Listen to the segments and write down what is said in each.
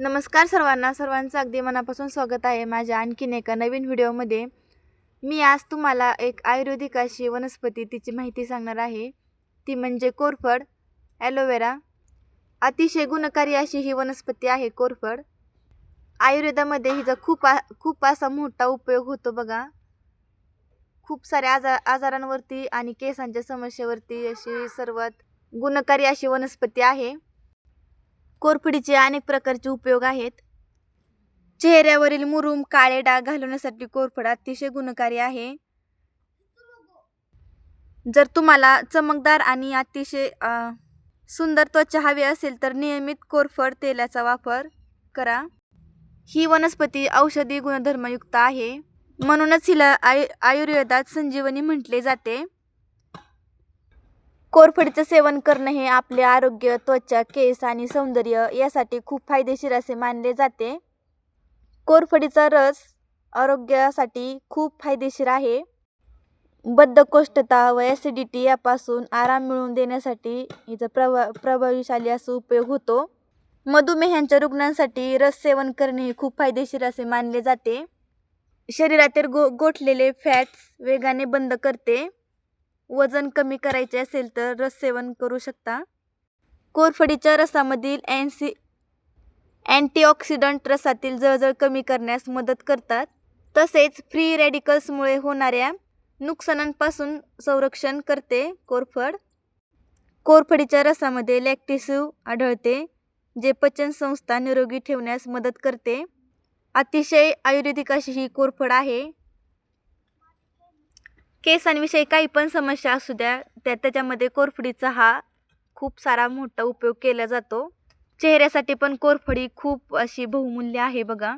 नमस्कार सर्वांना सर्वांचं अगदी मनापासून स्वागत आहे माझ्या आणखीन एका नवीन व्हिडिओमध्ये. मी आज तुम्हाला एक आयुर्वेदिक अशी वनस्पती तिची माहिती सांगणार आहे. ती म्हणजे कोरफड ॲलोवेरा. अतिशय गुणकारी अशी ही वनस्पती आहे कोरफड. आयुर्वेदामध्ये हिचा खूप आ खूप असा मोठा उपयोग होतो बघा. खूप साऱ्या आजार आजारांवरती आणि केसांच्या समस्येवरती अशी सर्वात गुणकारी अशी वनस्पती आहे. कोरफडीचे अनेक प्रकारचे उपयोग आहेत. चेहऱ्यावरील मुरूम काळे डाग घालवण्यासाठी कोरफड अतिशय गुणकारी आहे. जर तुम्हाला चमकदार आणि अतिशय सुंदर त्वचा हवी असेल तर नियमित कोरफड तेलाचा वापर करा. ही वनस्पती औषधी गुणधर्मयुक्त आहे. म्हणूनच हिला आयु आयुर्वेदात संजीवनी म्हटले जाते. कोरफडीचं सेवन करणं हे आपले आरोग्य त्वचा केस आणि सौंदर्य यासाठी खूप फायदेशीर असे मानले जाते. कोरफडीचा रस आरोग्यासाठी खूप फायदेशीर आहे. बद्धकोष्ठता व ॲसिडिटी यापासून आराम मिळवून देण्यासाठी हिचा प्रभा प्रभावीशाली असा उपयोग होतो. मधुमेहांच्या रुग्णांसाठी रस सेवन करणे हे खूप फायदेशीर असे मानले जाते. शरीरातील गो गोठलेले फॅट्स वेगाने बंद करते. वजन कमी करायचे असेल तर रस सेवन करू शकता. कोरफडीच्या रसामधील अँसी अँटीऑक्सिडंट रसातील जळजळ कमी करण्यास मदत करतात. तसेच फ्री रॅडिकल्समुळे होणाऱ्या नुकसानांपासून संरक्षण करते कोरफड. कोरफडीच्या रसामध्ये लॅक्टिसिव आढळते जे पचनसंस्था निरोगी ठेवण्यास मदत करते. अतिशय आयुर्वेदिक अशी ही कोरफड आहे. केसांविषयी काही पण समस्या असू द्या त्या त्याच्यामध्ये कोरफडीचा हा खूप सारा मोठा उपयोग केला जातो. चेहऱ्यासाठी पण कोरफडी खूप अशी बहुमूल्य आहे बघा.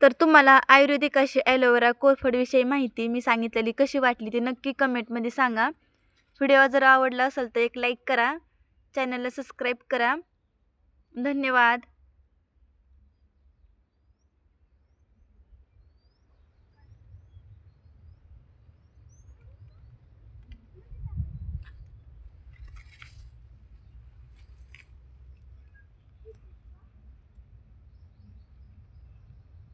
तर तुम्हाला आयुर्वेदिक अशी ॲलोवेरा कोरफडविषयी माहिती मी सांगितलेली कशी वाटली ती नक्की कमेंटमध्ये सांगा. व्हिडिओ जर आवडला असेल तर एक लाईक करा चॅनलला सबस्क्राईब करा. धन्यवाद.